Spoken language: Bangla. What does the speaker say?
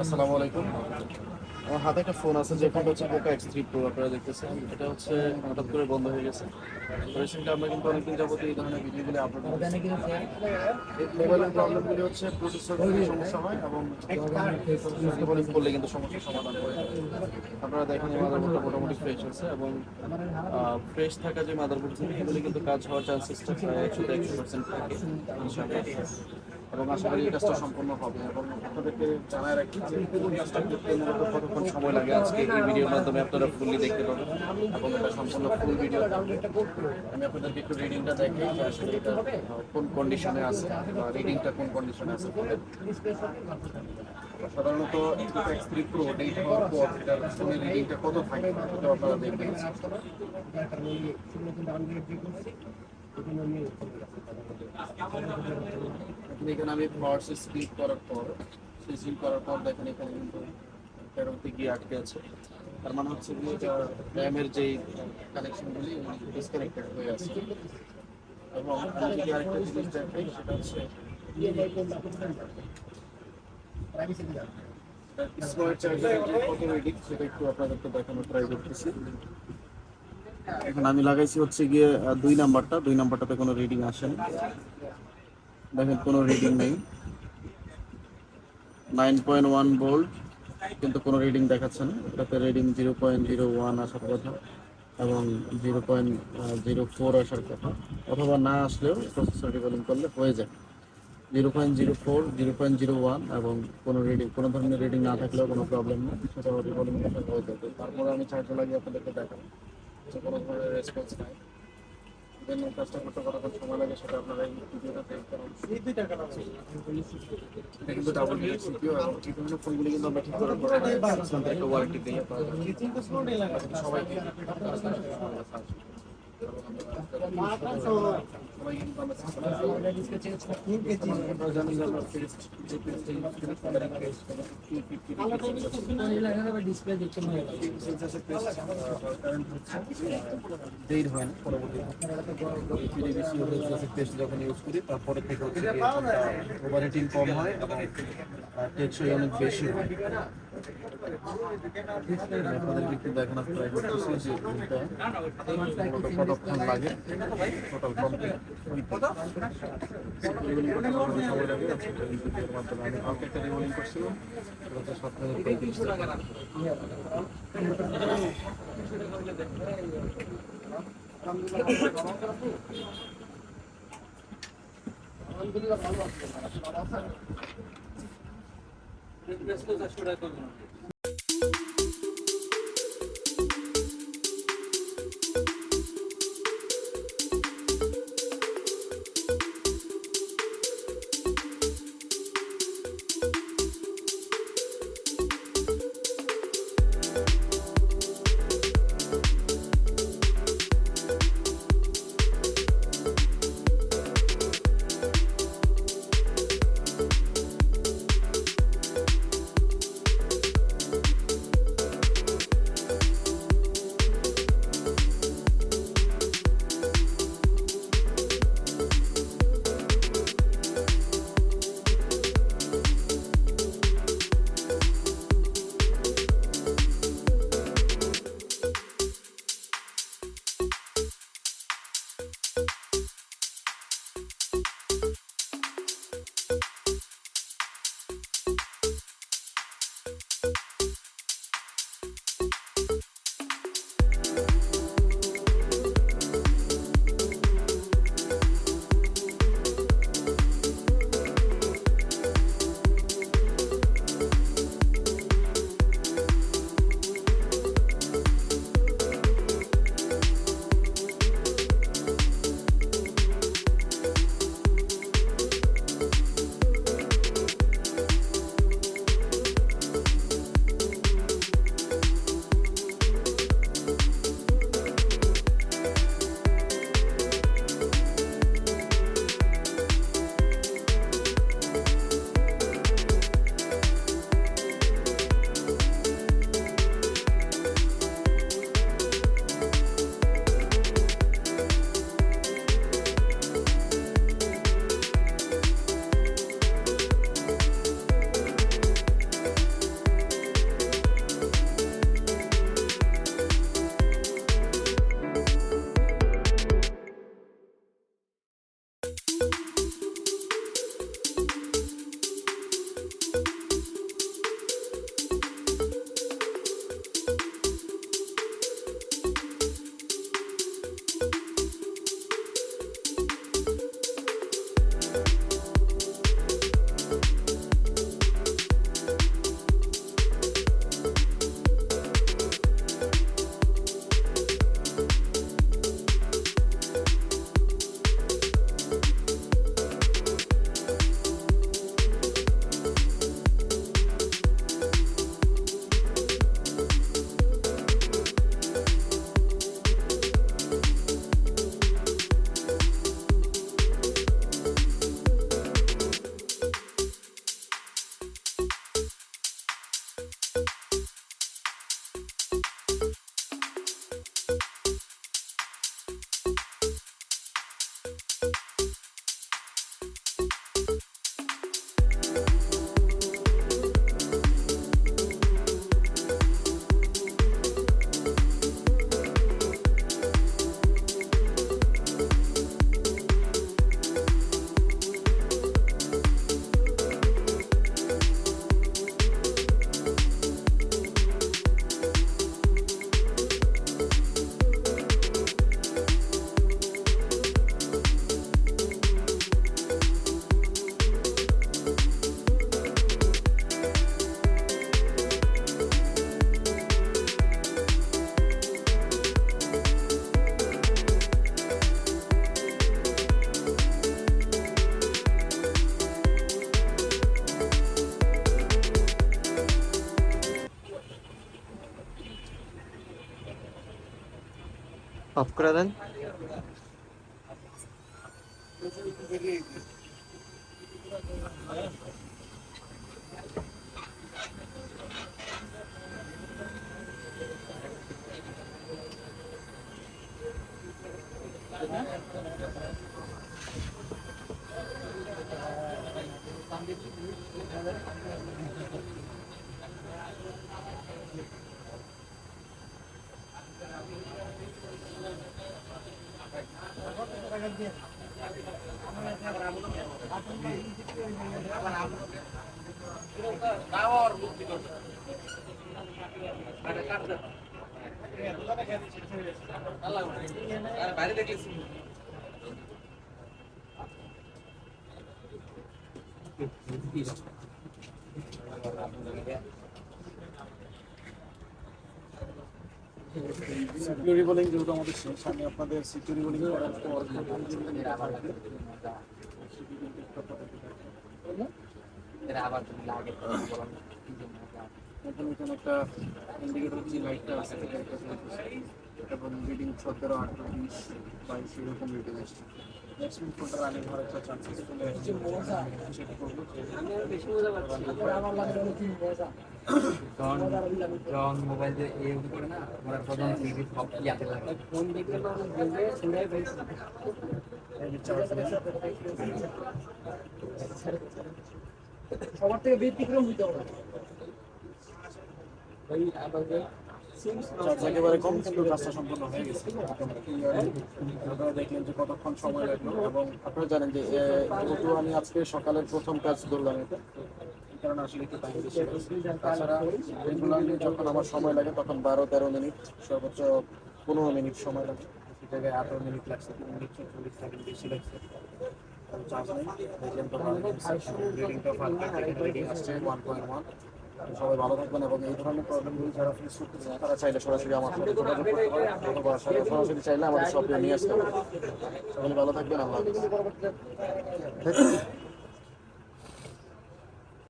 আসসালামু আলাইকুম। আমার হাতে একটা ফোন আছে, যে ফোনটা হচ্ছে পোকা এক্স থ্রি প্রো আপনারা দেখতেছেন। এটা হচ্ছে হঠাৎ করে বন্ধ হয়ে গেছে। রিসেন্টলি আমরা কিন্তু অনেকদিন যাবত এই ধরনের ভিডিওগুলো আপলোড করি এই মোবাইলের প্রবলেমগুলি হচ্ছে প্রসেসর সমস্যা হয় এবং বোলিং করলে কিন্তু সমস্যার সমাধান হয়ে আপনারা দেখেন এই মাদারবোর্ডটা মোটামুটি ফ্রেশ আছে এবং ফ্রেশ থাকা যে মাদারবোর্ড এগুলি কিন্তু কাজ হওয়ার চান্সেসটা প্রায় একশো একশো পার্সেন্ট থাকে। এবং আশা করি এই কাজটা সম্পূর্ণ হবে এবং আপনাদেরকে জানায় রাখি যে এই কাজটা করতে মূলত কতক্ষণ সময় লাগে আজকে এই ভিডিওর মাধ্যমে আপনারা ফুললি দেখতে পাবেন এবং এটা সম্পূর্ণ ফুল ভিডিও আমি আপনাদেরকে একটু রিডিংটা দেখাই যে আসলে এটা কোন কন্ডিশনে আছে বা রিডিংটা কোন কন্ডিশনে আছে। সাধারণত এক্স থ্রি প্রো ডেট হওয়ার পর এটার ফোনের রিডিংটা কত থাকে সেটা আপনারা দেখবেন এখন আমি ফর্স স্ক্রিপ করার পর সুইচিং করার পর দেখেন এখানে কিন্তু তেরোতে গিয়ে আটকে আছে। তার মানে হচ্ছে এটা র্যামের যেই কানেকশনগুলি ডিসকানেক্টেড হয়ে আছে। এবং আমি যদি আরেকটা জিনিস দেখাই, সেটা হচ্ছে স্মার্ট সেটা একটু আপনাদেরকে দেখানোর ট্রাই করতেছি। এখন আমি লাগাইছি হচ্ছে গিয়ে দুই নাম্বারটা। দুই নাম্বারটাতে কোনো রিডিং আসেনি দেখেন, কোনো রিডিং নেই। নাইন পয়েন্ট ওয়ান ভোল্ট কিন্তু কোনো রিডিং দেখাচ্ছে না। এটাতে reading zero point zero one আসার কথা এবং জিরো পয়েন্ট জিরো ফোর আসার কথা। অথবা না আসলেও প্রসেসর রিকলিং করলে হয়ে যায়। Zero point zero four zero point zero one এবং কোনো রিডিং কোনো ধরনের রিডিং না থাকলেও কোনো প্রবলেম নেই। সেটা করলে হয়ে যাবে। তারপরে আমি চার্জার লাগিয়ে আপনাদেরকে দেখাবো। যে কোনো ধরনের রেসপন্স নাই। দেন কাজটা করতে কতক্ষণ সময় লাগে সেটা আপনারা এই ভিডিওটা দেখতে এটা কিন্তু ডাবল ডিএক্স সিপিইউ এবং ফোনগুলি কিন্তু আমরা ঠিক করার পর একটা ওয়ারেন্টি দিয়ে সবাইকে। দেরি হয় না পরবর্তী পেস্ট যখন ইউজ করি তারপরে থেকে হচ্ছে কম হয় এবং টেকসই অনেক বেশি হয় আপনাদের কিন্তু দেখানোর ট্রাই করতেছি যে মোটামুটি কতক্ষণ লাগে টোটাল কমপ্লিট আমি কাউকে একটা রিমোলিং করছিলাম সেটা সাত হাজার পঁয়ত্রিশ টাকা আলহামদুলিল্লাহ ভালো আছে రెండు ప్లేస్లో చచ్చిపోవడానికి রিভোলিং করে দেন মিনিট পঁয়ত্রিশ সেকেন্ড। অফ সিকিউরিটি বোলিং যেহেতু আমাদের শেষ আমি আপনাদের সিকিউরিটি বোলিং করার পর এখন এখানে একটা ইন্ডিকেটর যে লাইটটা আছে সেটা একটা জ্বলতেছে। এবং রিডিং সতেরো আঠারো বিশ বাইশ এরকম রিডিং আসছে। নেক্সট মিনিট কোনটা রানিং একটা চান্সেস চলে আসছে। চেক করব। মোবাইল দিয়ে এ উঠে করে না আমরা প্রধান টিভি সব ইয়াতে লাগে ফোন দেখলে তো আমরা বলবে শুনে ফেলছি সবার থেকে ব্যতিক্রম হইতে হবে। ভাই আমাদের একেবারে কম কিন্তু কাজটা সম্পূর্ণ হয়ে গেছে। আপনারা দেখলেন যে কতক্ষণ সময় লাগল এবং আপনারা জানেন যে যেহেতু আমি আজকে সকালের প্রথম কাজ ধরলাম এটা। কারণে আসলে একটু টাইম বেশি তাছাড়া রেগুলারলি যখন আমার সময় লাগে, তখন বারো তেরো মিনিট, সর্বোচ্চ পনেরো মিনিট সময় লাগে। সে আঠারো মিনিট লাগছে তিন মিনিট, চল্লিশ সেকেন্ড বেশি লাগছে। আসছে ওয়ান সবাই ভালো থাকবেন এবং এই ধরনের প্রবলেমগুলো যারা ফেস করতেছেন তারা চাইলে সরাসরি আমার সাথে যোগাযোগ করতে পারেন। অথবা সরাসরি চাইলে আমাদের শপে নিয়ে আসতে পারেন। সবাই ভালো থাকবেন, আল্লাহ।